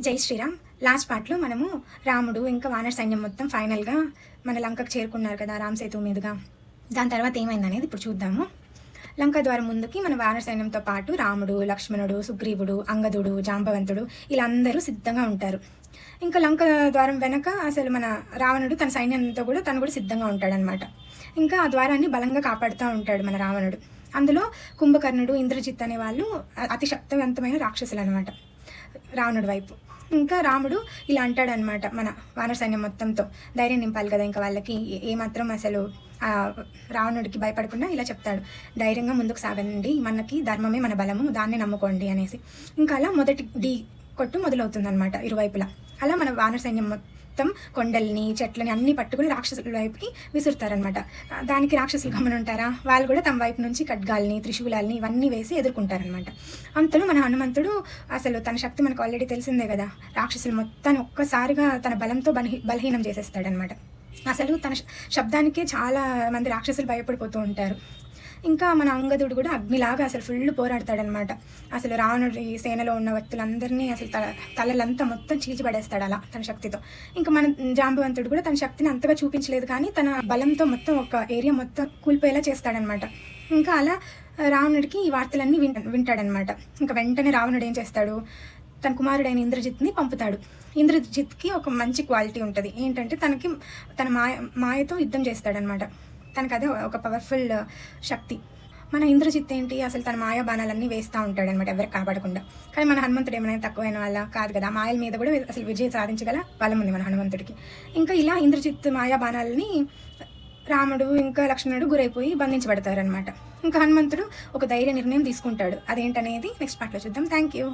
జై శ్రీరామ్. లాస్ట్ పార్ట్లో మనము రాముడు ఇంకా వానర సైన్యం మొత్తం ఫైనల్గా మన లంకకు చేరుకున్నారు కదా రామ్ సేతు మీదుగా. దాని తర్వాత ఏమైందనేది ఇప్పుడు చూద్దాము. లంక ద్వారం ముందుకి మన వానర సైన్యంతో పాటు రాముడు లక్ష్మణుడు సుగ్రీవుడు అంగదుడు జాంబవంతుడు వీళ్ళందరూ సిద్ధంగా ఉంటారు. ఇంకా లంక ద్వారం వెనక అసలు మన రావణుడు తన సైన్యంతో కూడా తను కూడా సిద్ధంగా ఉంటాడనమాట. ఇంకా ఆ ద్వారాన్ని బలంగా కాపాడుతూ ఉంటాడు మన రావణుడు. అందులో కుంభకర్ణుడు ఇంద్రజిత్ అనే వాళ్ళు అతి శక్తివంతమైన రాక్షసులు అనమాట రావణుడి వైపు. ఇంకా రాముడు ఇలా అంటాడనమాట మన వానర సైన్యం మొత్తంతో. ధైర్యం నింపాలి కదా ఇంకా వాళ్ళకి. ఏ- ఏమాత్రం అసలు రావణుడికి భయపడకుండా ఇలా చెప్తాడు. ధైర్యంగా ముందుకు సాగండి. మనకి ధర్మమే మన బలము. దాన్ని నమ్ముకోండి అనేసి. ఇంకా అలా మొదటి డి కొట్టు మొదలవుతుంది అనమాట ఇరువైపులా. అలా మన వానర సైన్యం మొత్తం కొండల్ని చెట్లని అన్ని పట్టుకుని రాక్షసుల వైపుకి విసురుతారనమాట దానికి రాక్షసులు గమని ఉంటారా? వాళ్ళు కూడా తమ వైపు నుంచి ఖడ్గాల్ని త్రిశూలాల్ని ఇవన్నీ వేసి ఎదుర్కొంటారనమాట అంతలో మన హనుమంతుడు అసలు తన శక్తి మనకు ఆల్రెడీ తెలిసిందే కదా. రాక్షసులు మొత్తాన్ని ఒక్కసారిగా తన బలంతో బలహీ బలహీనం చేసేస్తాడనమాట అసలు తన శ- శబ్దానికే చాలా మంది రాక్షసులు భయపడిపోతూ ఉంటారు. ఇంకా మన అంగదుడు కూడా అగ్నిలాగా అసలు ఫుల్ పోరాడతాడనమాట. అసలు రావణుడి సేనలో ఉన్న వ్యక్తులందరినీ అసలు తల తలలంతా మొత్తం చీల్చిపడేస్తాడు అలా తన శక్తితో. ఇంకా మన జాంబవంతుడు కూడా తన శక్తిని అంతగా చూపించలేదు కానీ తన బలంతో మొత్తం ఒక ఏరియా మొత్తం కూలిపోయేలా చేస్తాడనమాట. ఇంకా అలా రావణుడికి ఈ వార్తలన్నీ వింట వింటాడనమాట. ఇంకా వెంటనే రావణుడు ఏం చేస్తాడు? తన కుమారుడైన ఇంద్రజిత్ని పంపుతాడు. ఇంద్రజిత్కి ఒక మంచి క్వాలిటీ ఉంటుంది. ఏంటంటే తనకి తన మాయ మాయతో యుద్ధం చేస్తాడనమాట. తనకు అదే ఒక పవర్ఫుల్ uh, శక్తి. మన ఇంద్రజిత్ ఏంటి? అసలు తన మాయా బాణాలన్నీ వేస్తూ ఉంటాడు అనమాట ఎవరికి కాపాడకుండా. కానీ మన హనుమంతుడు ఏమైనా తక్కువైన వాళ్ళ? కాదు కదా మాయల మీద కూడా అసలు విజయం సాధించగల బలం ఉంది మన హనుమంతుడికి. ఇంకా ఇలా ఇంద్రజిత్ మాయా బాణాలని రాముడు ఇంకా లక్ష్మణుడు గురైపోయి బంధించబడతారనమాట ఇంకా హనుమంతుడు ఒక ధైర్య నిర్ణయం తీసుకుంటాడు. అదేంటనేది నెక్స్ట్ పార్ట్లో చూద్దాం. Thank you